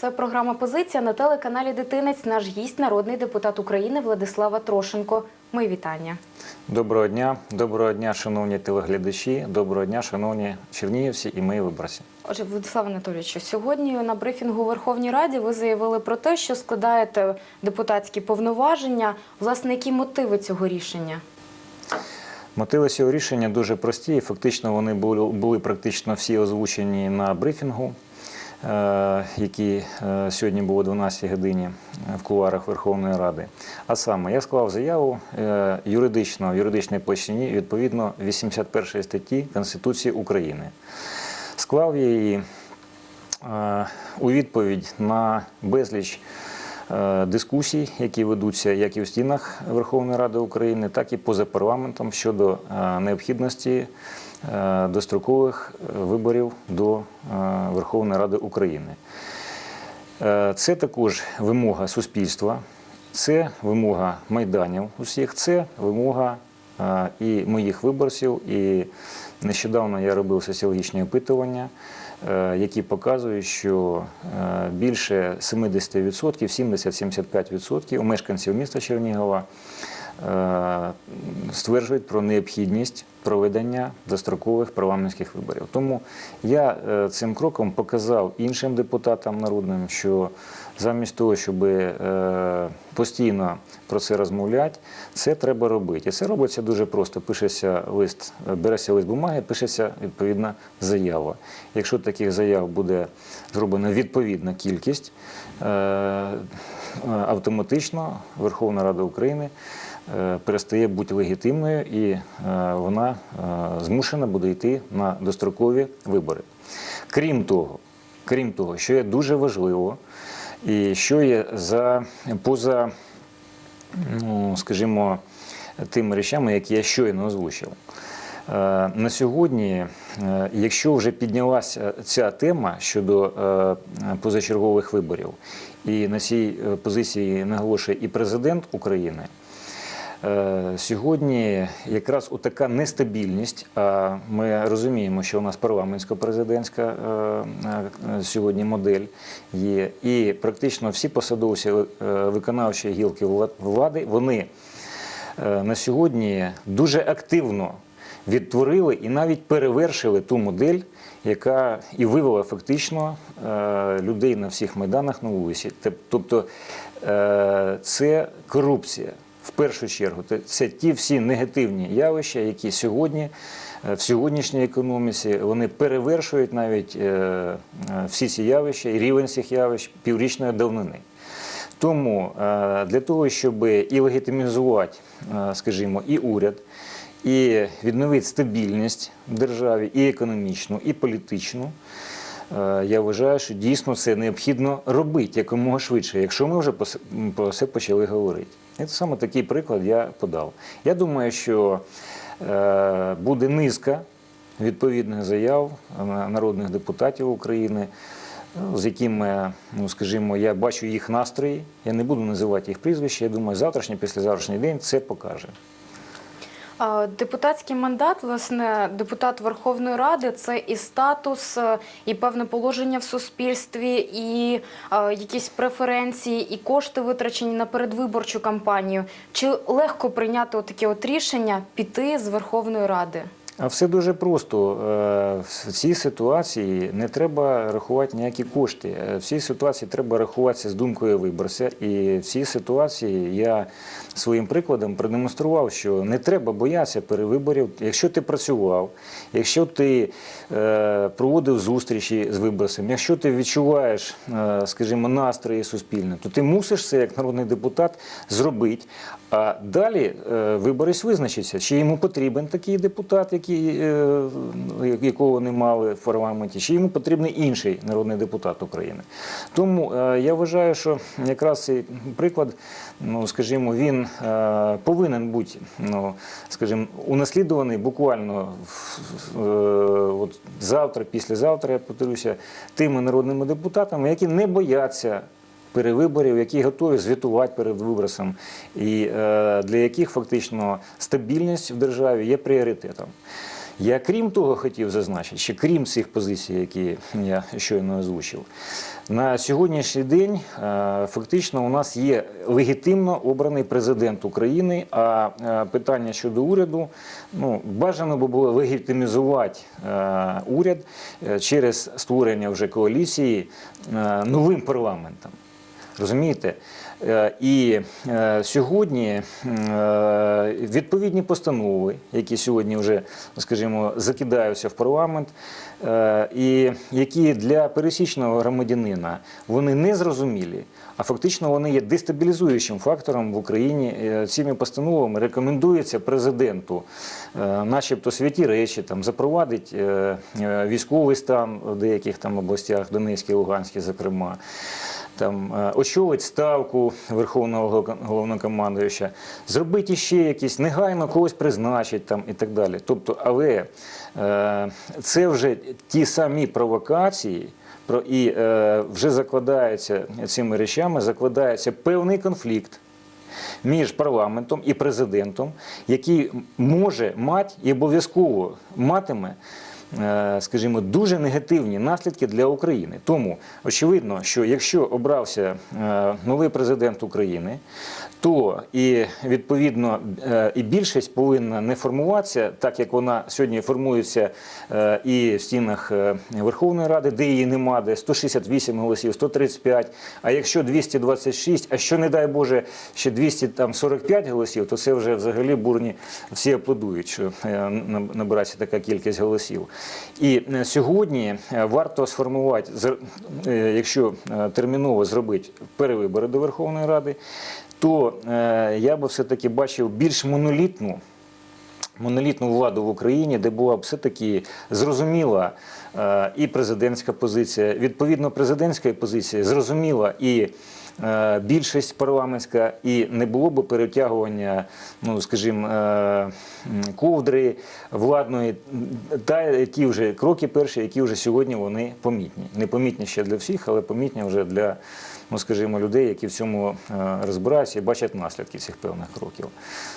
Це програма Позиція на телеканалі Дитинець. Наш гість, народний депутат України Владислава Трошенко. Мої вітання. Доброго дня, доброго дня, шановні телеглядачі, доброго дня, шановні чернігівці і мої виборці. Отже, Владислав Анатолійович, сьогодні на брифінгу у Верховній Раді ви заявили про те, що складаєте депутатські повноваження. Власне, які мотиви цього рішення? Мотиви цього рішення дуже прості, і фактично вони були, були практично всі озвучені на брифінгу, е, який е, сьогодні був о 12 годині в кулуарах Верховної Ради. А саме я склав заяву е, юридично, в юридичній площині відповідно 81 статті Конституції України. Склав я її е, у відповідь на безліч е, дискусій, які ведуться як і в стінах Верховної Ради України, так і поза парламентом щодо е, необхідності е, дострокових виборів до е, Верховної Ради України. Е, Це також вимога суспільства, це вимога майданів усіх, це вимога е, і моїх виборців. І нещодавно я робив соціологічні опитування, е, які показують, що е, більше 70%, 70-75% мешканців міста Чернігова е, стверджують про необхідність проведення дострокових парламентських виборів. Тому я е, цим кроком показав іншим депутатам народним, що замість того, щоб е, постійно про це розмовляти, це треба робити. І це робиться дуже просто. Пишеться лист, е, береться лист бумаги, пишеться відповідна заява. Якщо таких заяв буде зроблена відповідна кількість, е, автоматично Верховна Рада України е, перестає бути легітимною і е, вона е, змушена буде йти на дострокові вибори. Крім того, крім того, що є дуже важливо, і що є за поза, ну, скажімо, тими речами, які я щойно озвучив. Е, На сьогодні, е, якщо вже піднялася ця тема щодо е, позачергових виборів, і на цій е, позиції наголошує і президент України, е, сьогодні якраз така нестабільність, а ми розуміємо, що у нас парламентсько-президентська е, е, сьогодні модель є, і практично всі посадовці е, виконавчої гілки вла- влади, вони е, на сьогодні дуже активно відтворили і навіть перевершили ту модель, яка і вивела фактично е, людей на всіх майданах на вулиці. Тобто е, це корупція. В першу чергу, це ті всі негативні явища, які сьогодні е, в сьогоднішній економіці вони перевершують навіть е, е, всі ці явища і рівень цих явищ піврічної давнини. Тому для того, щоб і легітимізувати, скажімо, і уряд, і відновити стабільність в державі, і економічну, і політичну, я вважаю, що дійсно це необхідно робити якомога швидше, якщо ми вже про це почали говорити. І це саме такий приклад я подав. Я думаю, що е, буде низка відповідних заяв е, народних депутатів України з якими, ну скажімо, я бачу їх настрої. Я не буду називати їх прізвища. Я думаю, завтрашній, післязавтрашній день це покаже. Депутатський мандат, власне, депутат Верховної Ради це і статус, е, і певне положення в суспільстві, і е, якісь преференції, і кошти витрачені на передвиборчу кампанію. Чи легко прийняти таке рішення піти з Верховної Ради? А все дуже просто. Е, В цій ситуації не треба рахувати ніякі кошти. Е, В цій ситуації треба рахуватися з думкою виборця. І в цій ситуації я своїм прикладом продемонстрував, що не треба боятися перевиборів. Якщо ти працював, якщо ти е, проводив зустрічі з виборцем, якщо ти відчуваєш, скажімо, настрої суспільне, то ти мусиш це як народний депутат зробити. А далі е, виборець визначиться, чи йому потрібен такий депутат, який, е, якого вони мали в парламенті, чи йому потрібен інший народний депутат України. Тому е, я вважаю, що якраз цей приклад, ну скажімо, він повинен бути, ну скажімо, унаслідуваний буквально от завтра, післязавтра, я повторюся, тими народними депутатами, які не бояться перевиборів, які готові звітувати перед виборцем, і е, для яких фактично стабільність в державі є пріоритетом. Я крім того хотів зазначити, що крім цих позицій, які я щойно озвучив, на сьогоднішній день е, фактично у нас є легітимно обраний президент України. А е, питання щодо уряду, ну бажано би було легітимізувати уряд через створення вже коаліції новим парламентом. Розумієте? Е, І е, сьогодні е, відповідні постанови, які сьогодні вже, скажімо, закидаються в парламент, і які для пересічного громадянина вони не зрозумілі, а фактично вони є дестабілізуючим фактором в Україні. Цими постановами рекомендується президенту, начебто святі речі, там запровадить військовий стан в деяких там областях, Донецькій, Луганській, зокрема там е, очолить ставку Верховного головнокомандуюча, зробити ще якісь негайно когось призначить там і так далі. Тобто, але е, це вже ті самі провокації. Про і е, вже закладається цими речами, закладається певний конфлікт між парламентом і президентом, який може мати і обов'язково матиме. Е, Скажімо, дуже негативні наслідки для України. Тому очевидно, що якщо обрався е, новий президент України, то і відповідно е, і більшість повинна не формуватися так, як вона сьогодні формується е, і в стінах е, Верховної Ради, де її нема, де 168 голосів, 135, А якщо 226, а що не дай Боже, ще 245 голосів, то це вже взагалі бурні всі аплодують, що набирається така кількість голосів. І сьогодні варто сформувати, якщо терміново зробити перевибори до Верховної Ради, то е, я би все-таки бачив більш монолітну монолітну владу в Україні, де була б все-таки зрозуміла е, і президентська позиція, відповідно президентської позиції, зрозуміла і більшість парламентська, і не було б перетягування, ну скажімо, е, ковдри владної, та ті вже кроки перші, які вже сьогодні вони помітні. Не помітні ще для всіх, але помітні вже для, ну скажімо, людей, які в цьому е, розбираються і бачать наслідки цих певних кроків.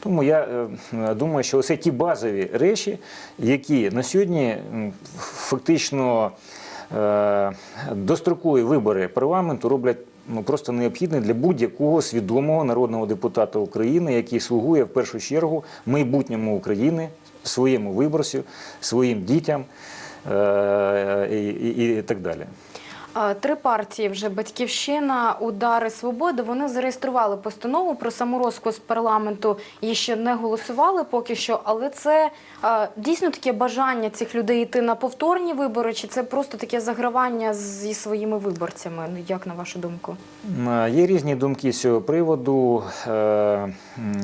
Тому я е, е, думаю, що це ті базові речі, які на сьогодні фактично е, дострокові вибори парламенту роблять. Ну, просто необхідне для будь-якого свідомого народного депутата України, який слугує в першу чергу майбутньому України, своєму виборцю, своїм дітям е, і, і, і так далі. Три партії вже Батьківщина, Удари Свободи. Вони зареєстрували постанову про саморозпуск парламенту. Її ще не голосували поки що, але це дійсно таке бажання цих людей йти на повторні вибори, чи це просто таке загравання зі своїми виборцями? Ну як на вашу думку? Є різні думки з цього приводу. Е,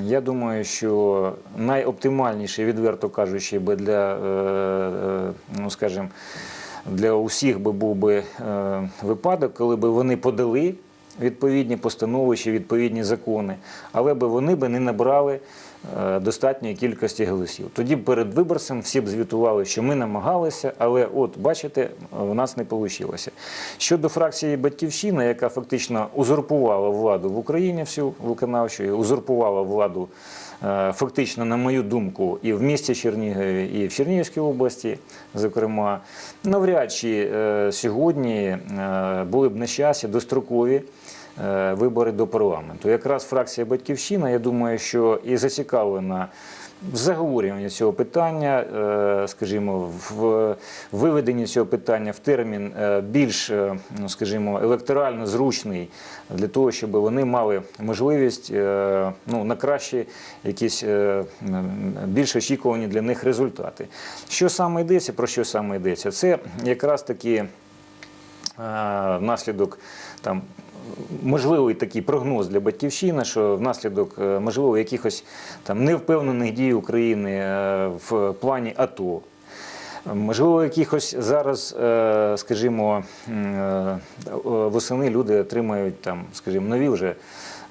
Я думаю, що найоптимальніше, відверто кажучи, би для, е, е, ну скажімо, для усіх би був би е, випадок, коли би вони подали відповідні постанови чи відповідні закони, але би вони би не набрали е, достатньої кількості голосів. Тоді перед виборцем всі б звітували, що ми намагалися, але от бачите, у нас не вийшло. Щодо фракції Батьківщина, яка фактично узурпувала владу в Україні всю виконавчу, узурпувала владу. Е, Фактично, на мою думку, і в місті Чернігові, і в Чернігівській області, зокрема, навряд чи е, сьогодні е, були б на часі дострокові вибори до парламенту. Якраз фракція Батьківщина, я думаю, що і зацікавлена в заговорюванні цього питання, е, скажімо, в виведенні цього питання в термін е, більш, е, ну, скажімо, електорально зручний для того, щоб вони мали можливість ну, на кращі якісь більш очікувані для них результати. Що саме йдеться, про що саме йдеться? Це якраз таки внаслідок там. Можливий такий прогноз для батьківщини, що внаслідок е, можливо якихось там невпевнених дій України е, в плані АТО, можливо, якихось зараз, е, скажімо, восени люди отримають там, скажімо, нові вже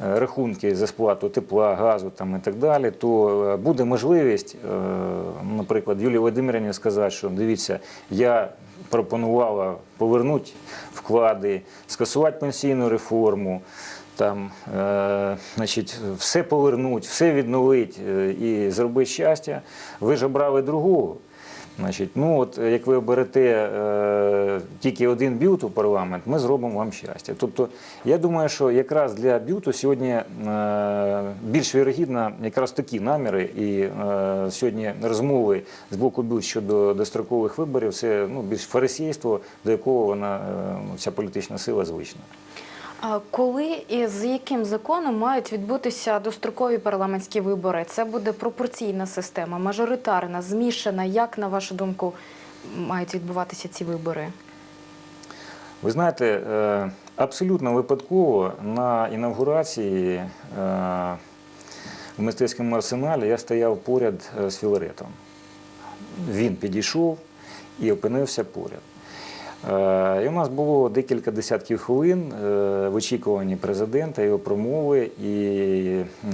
рахунки за сплату тепла, газу там і так далі, то е, буде можливість, е, наприклад, Юлії Володимирівні сказати, що дивіться, я пропонувала повернути вклади, скасувати пенсійну реформу. Там, е, значить, все повернуть, все відновити е, і зробити щастя. Ви ж обрали другого. Значить, ну от е, як ви оберете е, тільки один бют у парламент, ми зробимо вам щастя. Тобто, я думаю, що якраз для бюту сьогодні е, більш вірогідно якраз такі наміри, і е, сьогодні розмови з боку бют щодо дострокових виборів це ну, більш фарисійство, до якого вона е, ну, ця політична сила звична. Коли і з яким законом мають відбутися дострокові парламентські вибори? Це буде пропорційна система, мажоритарна, змішана. Як на вашу думку мають відбуватися ці вибори? Ви знаєте, е, абсолютно випадково на інавгурації е, в мистецькому арсеналі я стояв поряд е, з Філаретом. Він підійшов і опинився поряд. Е, І у нас було декілька десятків хвилин е, в очікуванні президента, його промови. І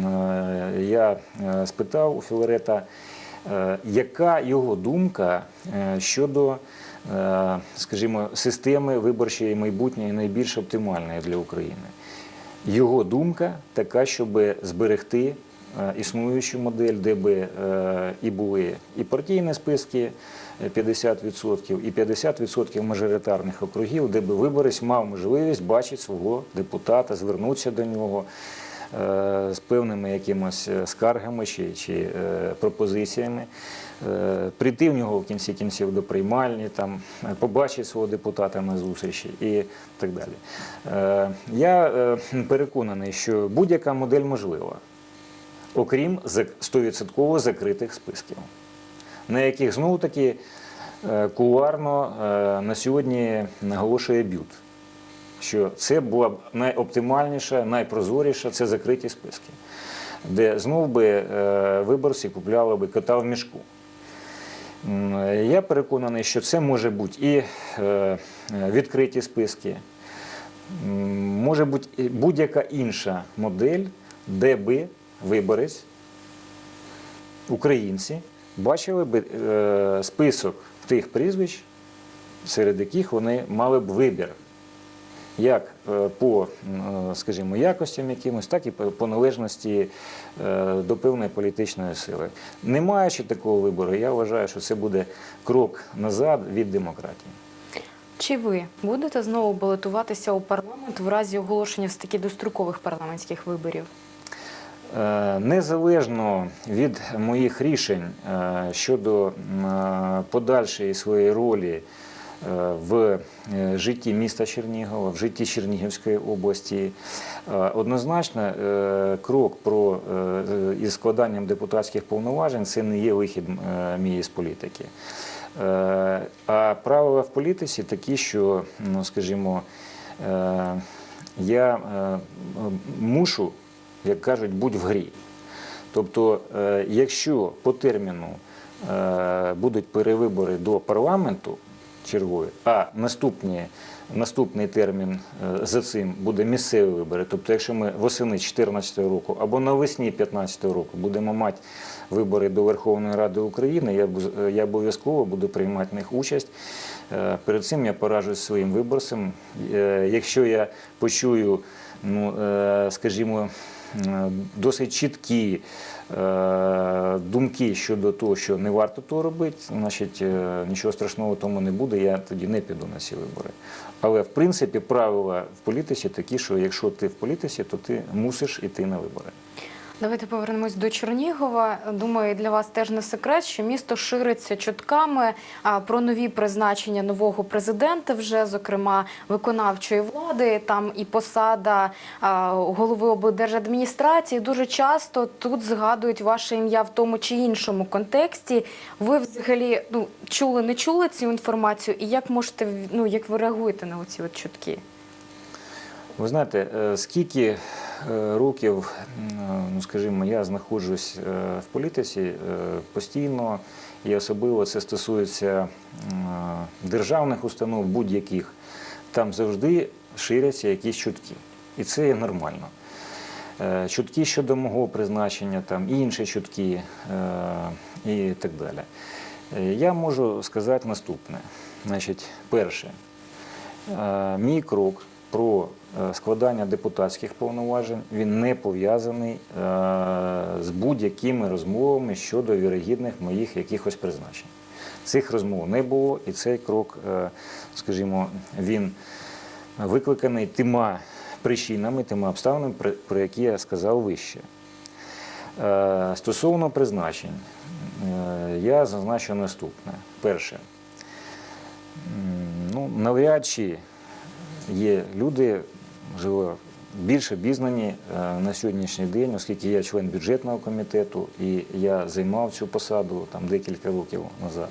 е, я спитав у Філарета, яка його думка щодо, скажімо, системи виборчої майбутньої найбільш оптимальної для України. Його думка така, щоб зберегти існуючу модель, де би і були і партійні списки 50%, і 50% мажоритарних округів, де би виборець мав можливість бачити свого депутата, звернутися до нього е, з певними якимось е, скаргами чи, чи е, пропозиціями. Прийти в нього в кінці кінців до приймальні, там, побачити свого депутата на зустрічі і так далі. Я переконаний, що будь-яка модель можлива, окрім зак- 100% закритих списків, на яких знову таки е, кулуарно е, на сьогодні наголошує бют. Що це була б найоптимальніша, найпрозоріша це закриті списки, де знов би е, виборці купляли би кота в мішку. Я переконаний, що це може бути і відкриті списки, може бути будь-яка інша модель, де би виборець, українці, бачили би е, список тих прізвищ, серед яких вони мали б вибір. Як е, по, е, скажімо, якостям якимось, так і по належності е, до певної політичної сили. Не маючи такого вибору, я вважаю, що це буде крок назад від демократії. Чи ви будете знову балотуватися у парламент в разі оголошення з таки дострокових парламентських виборів? Е, Незалежно від моїх рішень е, щодо подальшої своєї ролі е, в житті міста Чернігова, в житті Чернігівської області, однозначно крок про із складанням депутатських повноважень це не є вихід мій з політики. А правила в політиці такі, що, ну, скажімо, я мушу як кажуть, будь в грі. Тобто, е, якщо по терміну е, будуть перевибори до парламенту чергові, а наступні, наступний термін е, за цим буде місцеві вибори. Тобто, якщо ми восени 2014 року або навесні 2015 року будемо мати вибори до Верховної Ради України, я, обов'язково буду приймати в них участь. Перед цим я поражусь своїм виборцем. Якщо я почую, ну, скажімо, досить чіткі е, думки щодо того, що не варто того робити, значить е, нічого страшного тому не буде, я тоді не піду на ці вибори. Але в принципі правила в політиці такі, що якщо ти в політиці, то ти мусиш іти на вибори. Давайте повернемось до Чернігова. Думаю, для вас теж не секрет, що місто шириться чутками про нові призначення нового президента, вже зокрема виконавчої влади. Там і посада голови облдержадміністрації. Дуже часто тут згадують ваше ім'я в тому чи іншому контексті. Ви взагалі ну чули, не чули цю інформацію, і як можете ну як ви реагуєте на оці от чутки? Ви знаєте, е, скільки е, років, ну скажімо, я знаходжусь е, в політиці е, постійно, і особливо це стосується державних установ будь-яких, там завжди ширяться якісь чутки. І це є нормально. Е, Чутки щодо мого призначення, там, інші чутки е, і так далі. Е, Я можу сказати наступне. Значить, перше, Е, Мій крок про е, складання депутатських повноважень він не пов'язаний е, з будь-якими розмовами щодо вірогідних моїх якихось призначень. Цих розмов не було, і цей крок, е, скажімо, він викликаний тима причинами, тима обставинами, про- які я сказав вище. Е, Стосовно призначень, е, я зазначу наступне. Перше, ну, навряд чи є люди, можливо, більше обізнані е, на сьогоднішній день, оскільки я член бюджетного комітету і я займав цю посаду там декілька років назад.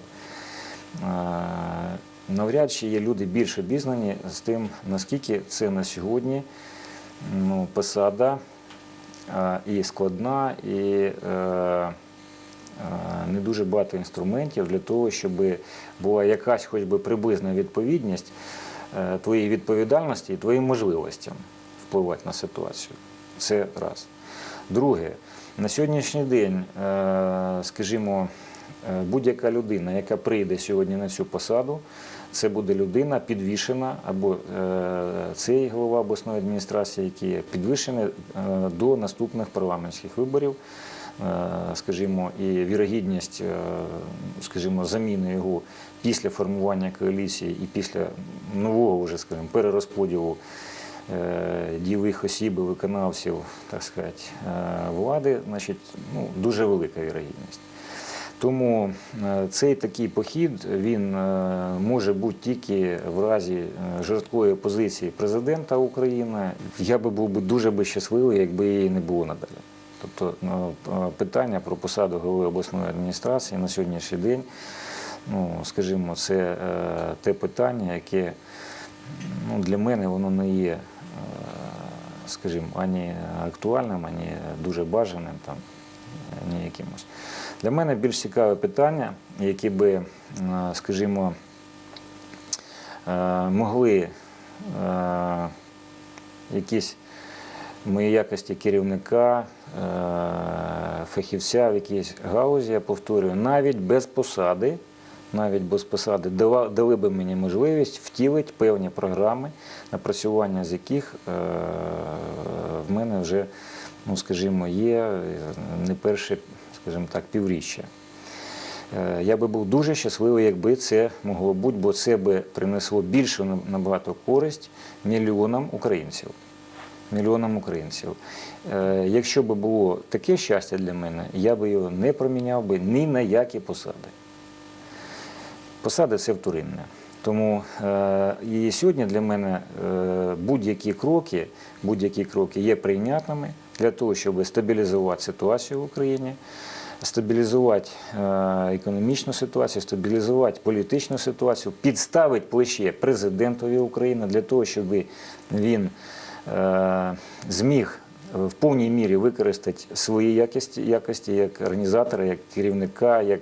Е, Навряд чи є люди більш обізнані з тим, наскільки це на сьогодні ну, посада е, і складна, і не дуже багато інструментів для того, щоб була якась хоч би приблизна відповідність е, твоєї відповідальності і твоїм можливостям впливати на ситуацію. Це раз. Друге, на сьогоднішній день, е, скажімо, е, будь-яка людина, яка прийде сьогодні на цю посаду, це буде людина підвішена, або цей голова обласної адміністрації, який підвішений до наступних парламентських виборів. Скажімо, і вірогідність, скажімо, заміни його після формування коаліції і після нового вже, скажімо, перерозподілу е, дієвих осіб, виконавців, так сказати, е, влади, значить, ну, дуже велика вірогідність. Тому е, цей такий похід він може бути тільки в разі жорсткої позиції президента України. Я би був би дуже би щасливий, якби її не було надалі. Тобто питання про посаду голови обласної адміністрації на сьогоднішній день, ну скажімо, це е, те питання, яке ну, для мене воно не є, е, скажімо, ані актуальним, ані дуже бажаним там, ні якимось. Для мене більш цікаве питання, які би, е, скажімо, е, могли е, якісь мої якості керівника, е, фахівця в якійсь галузі, я повторюю, навіть без посади, навіть без посади дала- дали би мені можливість втілити певні програми, напрацювання з яких е, в мене вже, ну скажімо, є е, не перше, скажімо так, півріччя. Е, Я би був дуже щасливий, якби це могло бути, бо це би принесло більшу набагато користь мільйонам українців. Мільйонам українців. Якщо б було таке щастя для мене, я би його не проміняв би ні на які посади. Посади це вторинне. Тому е, і сьогодні для мене е, будь-які кроки, будь-які кроки є прийнятними для того, щоб стабілізувати ситуацію в Україні, стабілізувати е, економічну ситуацію, стабілізувати політичну ситуацію, підставити плече президентові України для того, щоб він зміг в повній мірі використати свої якості, якості як організатора, як керівника, як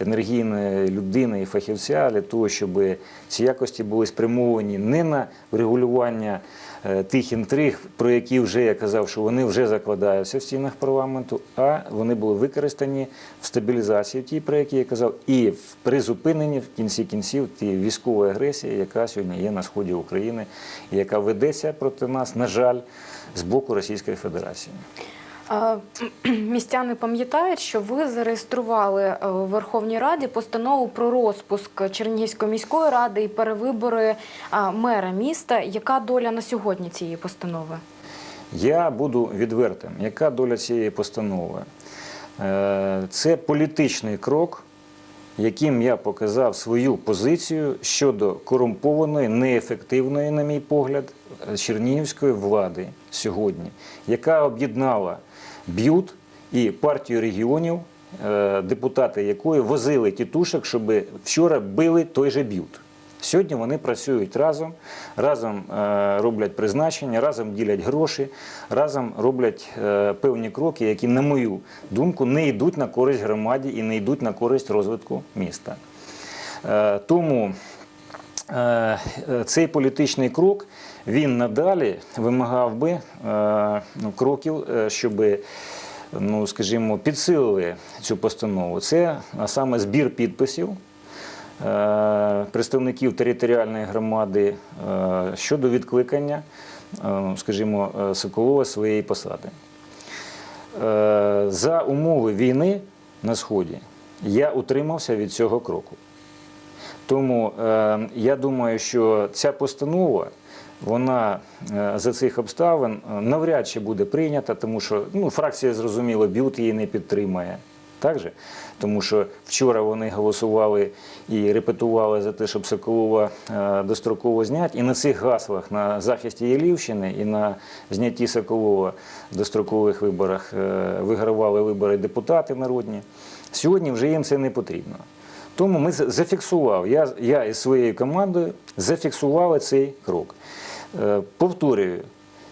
енергійної людини і фахівця для того, щоб ці якості були спрямовані не на врегулювання е, тих інтриг, про які вже я казав, що вони вже закладаються в стінах парламенту, а вони були використані в стабілізації ті, про які я казав, і в призупиненні в кінці кінців тієї військової агресії, яка сьогодні є на сході України, яка ведеться проти нас, на жаль, з боку Російської Федерації. Е, Містяни пам'ятають, що ви зареєстрували е, у Верховній Раді постанову про розпуск Чернігівської міської ради і перевибори е, мера міста. Яка доля на сьогодні цієї постанови? Я буду відвертим. Яка доля цієї постанови? Е, Це політичний крок, яким я показав свою позицію щодо корумпованої, неефективної, на мій погляд, чернігівської влади сьогодні, яка об'єднала б'ют і партію регіонів, е, депутати якої возили тітушок, щоб вчора били той же б'ют. Сьогодні вони працюють разом, разом е, роблять призначення, разом ділять гроші, разом роблять е, певні кроки, які, на мою думку, не йдуть на користь громаді і не йдуть на користь розвитку міста. Тому цей політичний крок він надалі вимагав би е, ну, кроків, е, щоб, ну, скажімо, підсилили цю постанову. Це саме збір підписів е, представників територіальної громади щодо відкликання, е, скажімо, Соколова своєї посади. За умови війни на Сході я утримався від цього кроку. Тому я думаю, що ця постанова. Вона е, за цих обставин е, навряд чи буде прийнята, тому що ну, фракція, зрозуміло, б'ют її не підтримає. Так же? Тому що вчора вони голосували і репетували за те, щоб Соколова е, достроково зняти. І на цих гаслах на захисті Єлівщини і на знятті Соколова в дострокових виборах вигравали вибори депутати народні. Сьогодні вже їм це не потрібно. Тому ми за- зафіксував, я, я із своєю командою зафіксували цей крок. Е, повторюю,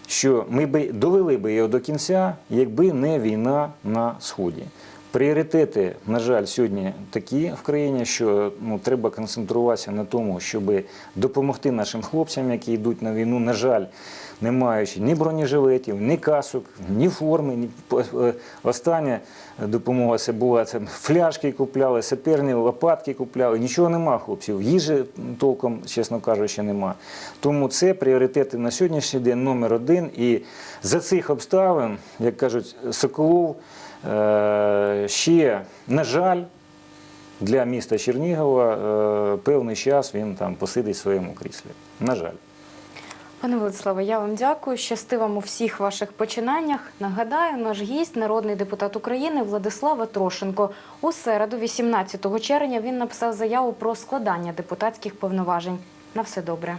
що ми би довели би його до кінця, якби не війна на Сході. Пріоритети, на жаль, сьогодні такі в країні, що ну, треба концентруватися на тому, щоб допомогти нашим хлопцям, які йдуть на війну, на жаль, не маючи ні бронежилетів, ні касок, ні форми. Ні... е, Остання допомога це була це фляжки купляли, саперні лопатки купляли. Нічого нема, хлопців. Їжі толком, чесно кажучи, нема. Тому це пріоритети на сьогоднішній день номер один. І за цих обставин, як кажуть, Соколов е, ще, на жаль, для міста Чернігова е, певний час він там посидить в своєму кріслі. На жаль. Пане Владиславе, я вам дякую. Щасти вам у всіх ваших починаннях. Нагадаю, наш гість, народний депутат України Владислава Трошенко. У середу, 18 червня, він написав заяву про складання депутатських повноважень. На все добре.